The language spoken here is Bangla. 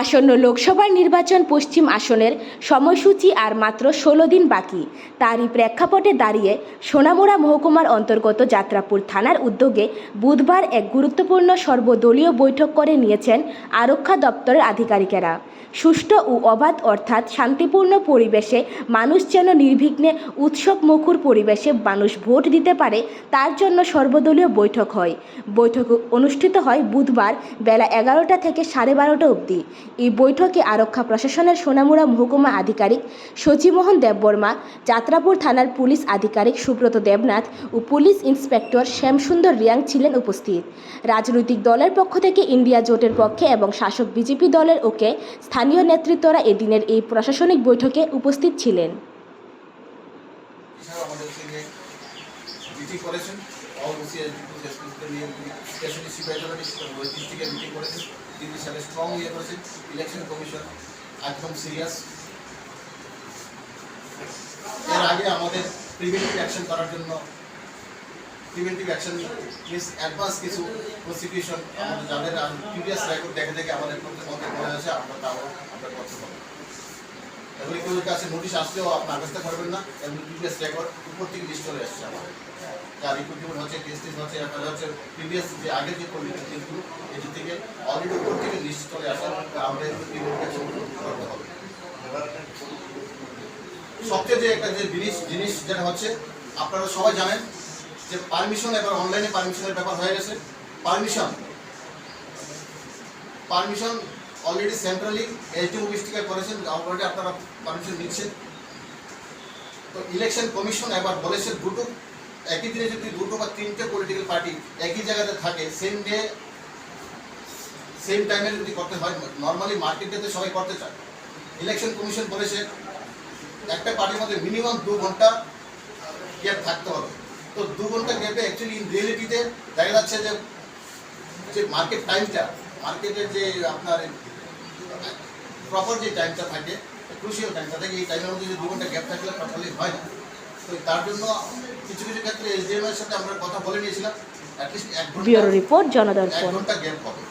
আসন্ন লোকসভা নির্বাচন পশ্চিম আসনের সময়সূচি আর মাত্র ষোলো দিন বাকি। তারই প্রেক্ষাপটে দাঁড়িয়ে সোনামুড়া মহকুমার অন্তর্গত যাত্রাপুর থানার উদ্যোগে বুধবার এক গুরুত্বপূর্ণ সর্বদলীয় বৈঠক করে নিয়েছেন আরক্ষা দপ্তরের আধিকারিকেরা। সুষ্ঠু ও অবাধ অর্থাৎ শান্তিপূর্ণ পরিবেশে মানুষ যেন নির্বিঘ্নে উৎসব মুখর পরিবেশে মানুষ ভোট দিতে পারে, তার জন্য সর্বদলীয় বৈঠক হয়। বৈঠক অনুষ্ঠিত হয় বুধবার বেলা এগারোটা থেকে সাড়ে বারোটা অবধি। এই বৈঠকে আরক্ষা প্রশাসনের সোনামুড়া মহকুমা আধিকারিক সচিমোহন দেববর্মা যাত্রাপুর থানার পুলিশ আধিকারিক সুব্রত দেবনাথ ও পুলিশ ইন্সপেক্টর শ্যামসুন্দর রিয়াং ছিলেন উপস্থিত। রাজনৈতিক দলের পক্ষ থেকে ইন্ডিয়া জোটের পক্ষে এবং শাসক বিজেপি দলের ওকে স্থানীয় নেতৃত্বরা এদিনের এই প্রশাসনিক বৈঠকে উপস্থিত ছিলেন। মিটিং করেছেন। ইয়ে এর আগে আমাদের প্রিভেন্টিভ অ্যাকশন করার জন্য প্রিভেন্টিভ অ্যাকশন মিনস অ্যাডভান্স কিছু প্রসিকিউশন যাদের প্রিভিয়াস দেখে দেখে আমাদের মনে হয়েছে আমরা তাও আমরা করতে পারব। এগুলি কেউ কাছে নোটিশ আসলেও আপনার ব্যবস্থা করবেন না এগুলি প্রিভিয়াস রেকর্ড উপর থেকে লিস্ট চলে আসছে আমাদের যা রিক্রুটমেন্ট হচ্ছে টেস্টিং হচ্ছে, আপনার হচ্ছে প্রিভিয়াস যে আগের যে কেসগুলো এটি থেকে অলরেডি উপর থেকে লিস্ট চলে আসে আমরা এগুলো করতে হবে। সবচেয়ে যে একটা যে জিনিস জিনিস যেটা হচ্ছে, আপনারা সবাই জানেন যে পারমিশন এবার অনলাইনে পারমিশনের ব্যাপার হয়ে গেছে। Permission permission already centrally SDO ডিস্ট্রিক্টে করেছেন অলরেডি আপনারা পারমিশন নিচ্ছেন। তো ইলেকশন কমিশন এবার বলেছে দুটো, একই দিনে যদি দুটো বা তিনটে পলিটিক্যাল পার্টি একই জায়গাতে থাকে সেম ডে সেম টাইমে যদি করতে হয় নর্মালি মার্কেট ডেতে সবাই করতে চায়। ইলেকশন কমিশন বলেছে, একটা পার্টির মধ্যে মিনিমাম দু ঘণ্টা গ্যাপ থাকতে হবে। তো দু ঘণ্টা গ্যাপে অ্যাকচুয়ালি ইন রিয়েলিটিতে দেখা যাচ্ছে যে মার্কেট টাইমটা মার্কেটের যে আপনার প্রপার যে টাইমটা থাকে ক্রুশিয়াল টাইমটা থাকে এই টাইমের মধ্যে যে দু ঘণ্টা গ্যাপ থাকলে প্রপারলি হয়। না তো তার জন্য কিছু কিছু ক্ষেত্রে এসডিএম এর সাথে আমরা কথা বলে নিয়েছিলাম অ্যাটলিস্ট এক ঘণ্টা রিপোর্ট জনদর্পণ। এক ঘণ্টা গ্যাপ হবে।